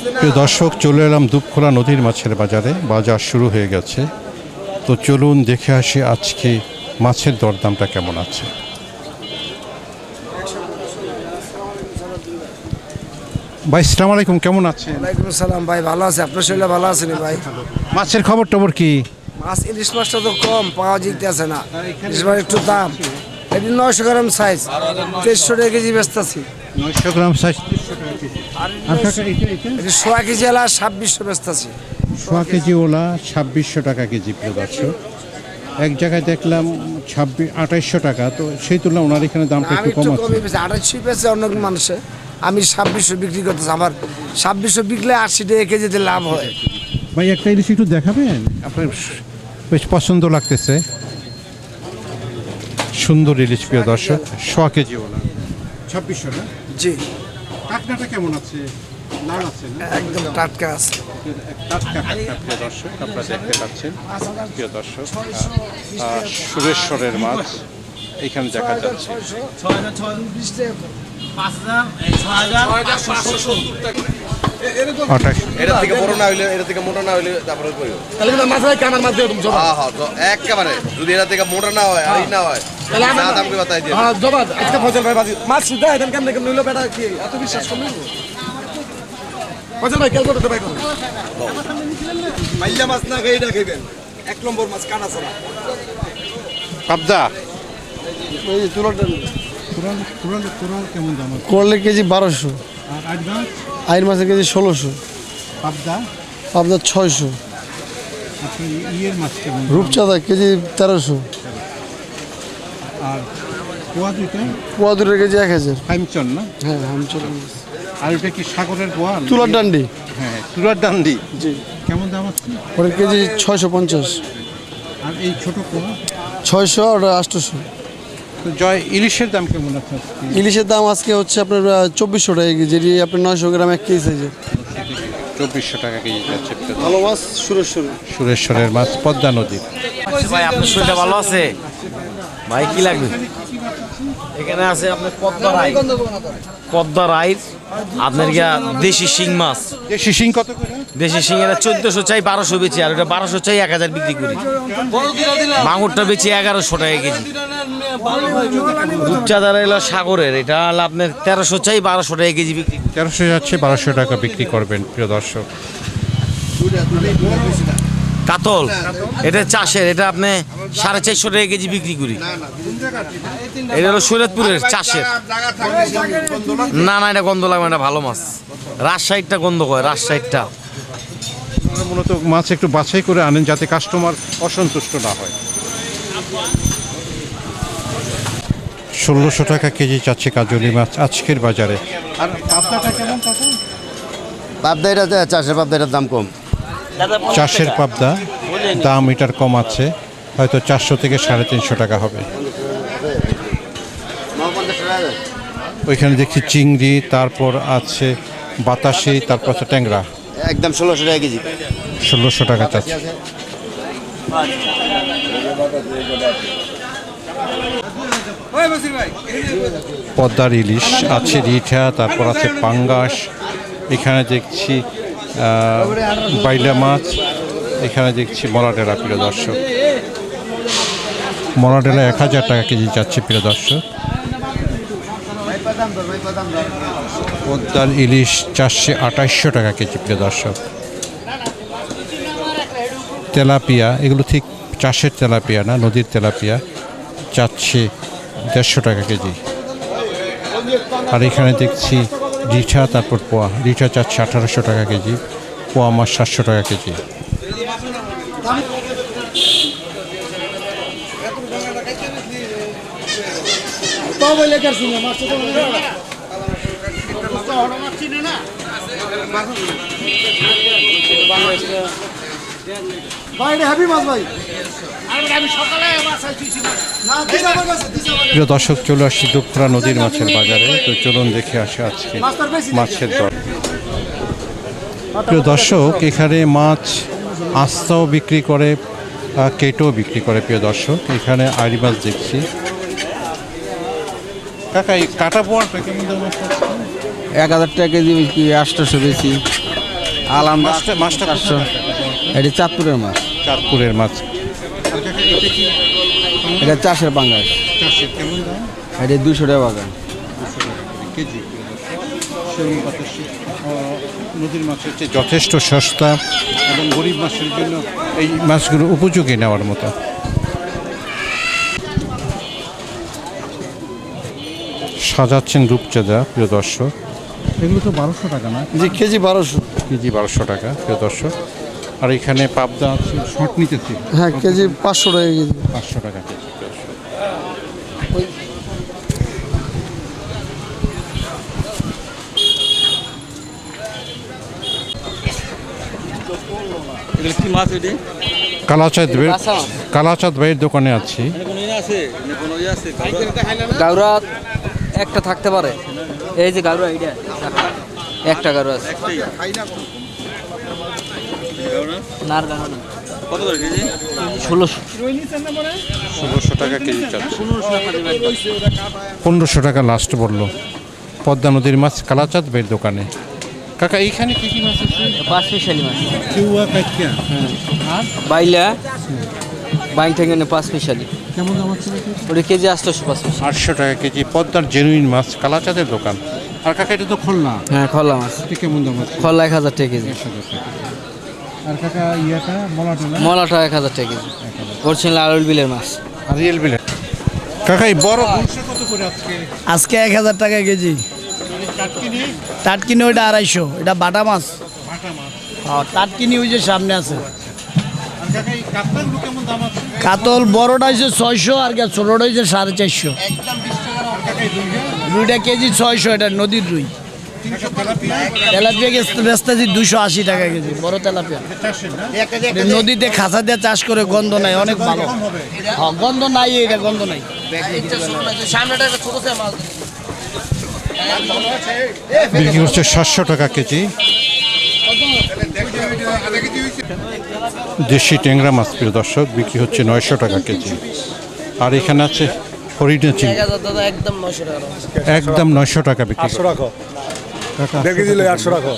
প্রিয় দর্শক চলে এলাম দুপখোলা নদীর মাছের বাজারে। বাজার শুরু হয়ে গেছে। তো চলুন দেখে আসি আজকে মাছের দরদামটা কেমন আছে। ভাই সালাম আলাইকুম কেমন আছেন? ওয়ালাইকুম সালাম ভাই ভালো আছে। আপনার শরীরে ভালো আছেন ভাই? মাছের খবর টবর কি? মাছ ইলিশ মাছটা তো কম পাওয়া জিতে আছে না। ইলিশ মাছ একটু দাম। এটি নয়শো গ্রাম সাইজ তেইশশো টাকা কেজি ব্যস্ত আছি নয়শো গ্রাম সাইজ এটি সোয়া কেজি এলা ছাব্বিশশো ব্যস্ত আছি সোয়া কেজি ওলা ছাব্বিশশো টাকা কেজি প্রিয় দর্শক। এক জায়গায় দেখলাম ছাব্বিশ আঠাইশশো টাকা তো সেই তুলনায় ওনার এখানে দামটা একটু কম আছে। আড়াইশো পেয়েছে অন্য মানুষে। আমি ছাব্বিশশো বিক্রি করতেছি আমার ছাব্বিশশো বিকলে আশি টাকা কেজিতে লাভ হয়। ভাই একটা ইলিশ একটু দেখাবেন? আপনার বেশ পছন্দ লাগতেছে। সুন্দর ইলিশ প্রিয় দর্শক সোয়া কেজি ওলা ছাব্বিশশো না? জি। কাকনাটা কেমন আছে? লাল আছে না? একদম টাটকা আছে। টাটকা কাকনা প্রিয় দর্শক আপনারা দেখতে পাচ্ছেন। প্রিয় দর্শক আহ, সুরেশ্বরের মাছ এইখানে দেখা যাচ্ছে। এটা থেকে বড় না হইলে এটা থেকে মোটা না হইলে তারপরে কইও তাহলে কিন্তু মাথায় কামার মাছ দিয়ে তুমি হ্যাঁ হ্যাঁ তো একেবারে যদি এটা থেকে মোটা না হয় আর না হয় হ্যাঁ জবাব আজকে ফজল ভাই বাজি মাছ সিধা এখান কেমনে কেমনে হইল বেটা কি এত বিশ্বাস করলি? ফজল ভাই করুন মাইলা মাছ না খাই খাইবেন। এক নম্বর মাছ কানা ছাড়া। পাবদা। ওই তুলটা কোরাল কেজি বারোশো। আইন মাছের কেজি ষোলোশো। পাবদা? আপনার ছয়শো। দাম? রূপচাঁদা কেজি তেরোশো। আর পোয়া দুইটা? পোয়া দুটো কেজি এক হাজার। ফাইমচন না? হ্যাঁ হামচল আর ওটা কি সাগরের পোয়াল তুলার ডান্ডি। হ্যাঁ তুলার ডান্ডি। জি। কেমন দাম আছে? ওটা কেজি ছয়শো পঞ্চাশ। আর এই ছোট পোয়া? ছয়শো আর আটশোশো জয় ইলিশের দাম কেমন আছে আজকে? ইলিশের দাম আজকে হচ্ছে আপনার চব্বিশশো টাকা কেজি যেটি আপনার নয়শো গ্রাম এক কেজি সাইজের। চব্বিশশো টাকা কেজি যাচ্ছে ভালো মাছ সুরেশ্বর। সুরেশ্বরের মাছ পদ্মা নদীর। ভাই আপনার শরীরটা ভালো আছে? ভাই কি লাগবে? এখানে আছে আপনার পদ্মা রাই। পদ্মা রাই আপনার গিয়া দেশি শিং মাছ। দেশি শিং কত দেশি শিং এটা চোদ্দশো চাই বারোশো বেচি আর ওটা বারোশো চাই এক হাজার বিক্রি করি। মাগুরটা বেচি এগারোশো টাকা কেজি। রূপচাঁদার এলো সাগরের এটা হলো আপনার তেরোশো চাই বারোশো টাকা কেজি বিক্রি তেরোশো যাচ্ছে বারোশো টাকা বিক্রি করবেন প্রিয় দর্শক। কাতল? এটা চাষের এটা আপনি সাড়ে চারশো টাকা কেজি বিক্রি করি। এটা হলো সৈরতপুরের চাষের। না না এটা গন্ধ লাগবে না এটা ভালো মাছ। রাজশাহীরটা গন্ধ করে রাজশাহীরটা। মূলত মাছ একটু বাছাই করে আনেন যাতে কাস্টমার অসন্তুষ্ট না হয়। ষোলোশো টাকা কেজি চাচ্ছে কাজলি মাছ আজকের বাজারে। আর পাবদাটা কেমন? পাবদা এটা চাষের পাবদা এটার দাম কম। চাষের পাবদা দাম এটার কম আছে হয়তো চারশো থেকে সাড়ে তিনশো টাকা হবে। ওইখানে দেখছি চিংড়ি তারপর আছে বাতাসি তারপর আছে ট্যাংরা। একদম ষোলোশো টাকা কেজি। ষোলোশো টাকা চাচ্ছে। পদ্মার ইলিশ আছে রিঠা তারপর আছে পাঙ্গাস। এখানে দেখছি বাইলা মাছ, এখানে দেখছি মরাডেলা প্রিয় দর্শক। মরাডেলা এক হাজার টাকা কেজি যাচ্ছে, প্রিয় দর্শক। পদ্মার ইলিশ চারশে আঠাশশো টাকা কেজি, প্রিয় দর্শক। তেলাপিয়া, এগুলো ঠিক চাষের তেলাপিয়া না, নদীর তেলাপিয়া চাচ্ছে দেড়শো টাকা কেজি। আর এখানে দেখছি রিঠা তারপর পোয়া। রিঠা চাচ্ছে আঠারোশো টাকা কেজি পোয়া মাছ সাতশো টাকা কেজি। প্রিয় দর্শক চলে আসছি দুপুরা নদীর মাছের বাজারে। তো চলুন দেখে আসে আজকে মাছের দর। প্রিয় দর্শক এখানে মাছ আস্তাও বিক্রি করে কেটেও বিক্রি করে প্রিয় দর্শক। এখানে আড়ি মাছ দেখছি। কাকা এই কাটা? এক হাজার টাকা কেজি বিক্রি আটশোশো বেশি। আলাম মাছটা মাছটা এটি চাঁদপুরের মাছ। চাঁদপুরের মাছ। এটা চাষের পাঙ্গাস কেমন দুশো টাকা বাগান। কেজি। নদীর মাছ হচ্ছে যথেষ্ট সস্তা এবং গরিব মাছের জন্য এই মাছগুলো উপযোগী নেওয়ার মতো। সাজাচ্ছেন রূপচাঁদা প্রিয় দর্শক। এগুলো তো বারোশো টাকা না? জি কেজি বারোশো। কেজি বারোশো টাকা প্রিয় দর্শক। আর এখানে পাবদা আছে শর্ট নিতেছি? হ্যাঁ কেজি পাঁচশো টাকা কেজি। পাঁচশো টাকা কেজি কি মাছ এটি? কালাচাঁদ ভাইয়ের কালাচাঁদ ভাইয়ের দোকানে আছি। কোনো ইয়ে আছে? কোনো ইয়ে গাউরা একটা থাকতে পারে। এই যে গাউরা এইটা। একটা গাউরা আছে। কত করে কেজি? ষোলোশো। ষোলোশো টাকা কেজি পনেরোশো টাকা লাস্ট বলল পদ্মা নদীর মাছ কালাচাঁদ বের দোকানে। কাকা এইখানে কি কি মাছ আছে? পাঁচ মিশালি মাছ। কেউয়া কাকিয়া বাইলা বাইন থেকে পাঁচ মিশালি কেমন দাম আছে ওটা কেজি পাঁচ আটশো টাকা কেজি পদ্মার জেনুইন মাছ কালাচাঁদের দোকান। আর কাকা এটা তো খুলনা হ্যাঁ খলা মাছ। কেমন দাম আছে? খলা এক হাজার টাকা কেজি। আর কাকা ইয়াটা মলাটা মলাটা এক হাজার টাকা কেজি। অরিজিনাল আলুর বিলের মাছ। আর রিয়েল বিলে কাকা এই বড় গুলশা কত করে আজকে? আজকে এক হাজার টাকা কেজি। টাটকিনি? ওইটা আড়াইশো। এটা বাটা মাছ। হ্যাঁ টাটকিনি ওই যে সামনে আছে। আছে? কাতল বড়টা হয়েছে ছয়শো আর কি ছোটোটা হয়েছে সাড়ে চারশো। রুইটা কেজি ছয়শো এটা নদীর রুই তেলাপিয়া বেচতেছি দুশো আশি টাকা কেজি বড় তেলাপিয়া। নদীতে খাঁচা দিয়ে চাষ করে গন্ধ নাই অনেক ভালো। হ্যাঁ গন্ধ নাই এটা গন্ধ নাই। বিক্রি হচ্ছে সাতশো টাকা কেজি। দেশি ট্যাংরা মাছ প্রিয় দর্শক বিক্রি হচ্ছে নয়শো টাকা কেজি। আর এখানে আছে হরিণা চিংড়ি। একদম নয়শো টাকা। বিক্রি। দেখে দিলে আটশো রাখো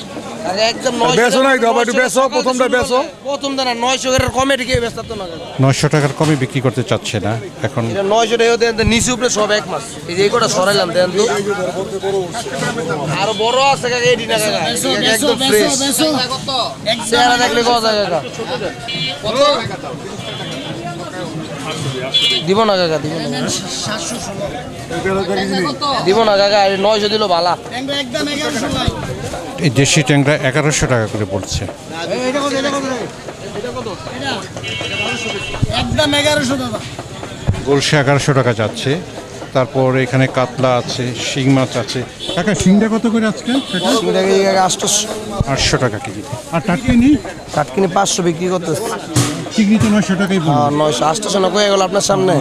বেচো না একদম, বেচো, প্রথমটা বেচো। প্রথম দানা নয়শো করে কমে টিকে ব্যস্ত না নয়শো টাকার কমে বিক্রি করতে চাচ্ছে না এখন নয়শো টাকা দেন নিচে উপরে সব এক মাস। এই যে এইটা সরাইলাম দেন তো। আরও বড় আছে একদম ফ্রেশ চেহারা দেখলে কত? দিব না কাকা দিব না। দিব না কাকা এই নয়শো দিল ভালা এই দেশি ট্যাংরা এগারোশো টাকা করে পড়ছে। একদম এগারোশো টাকা গোলসে এগারোশো টাকা যাচ্ছে। তারপর এখানে কাতলা আছে শিং মাছ আছে। কাকা শিংটা কত করে আজকে? আটশো? টাকা কেজি। আর টাটকিনি? কাটকিনি পাঁচশো বিক্রি করতেছে। চিংড়ি তো নয়শো টাকাই নয়শো আটশোশো না কয়ে গেল আপনার সামনে।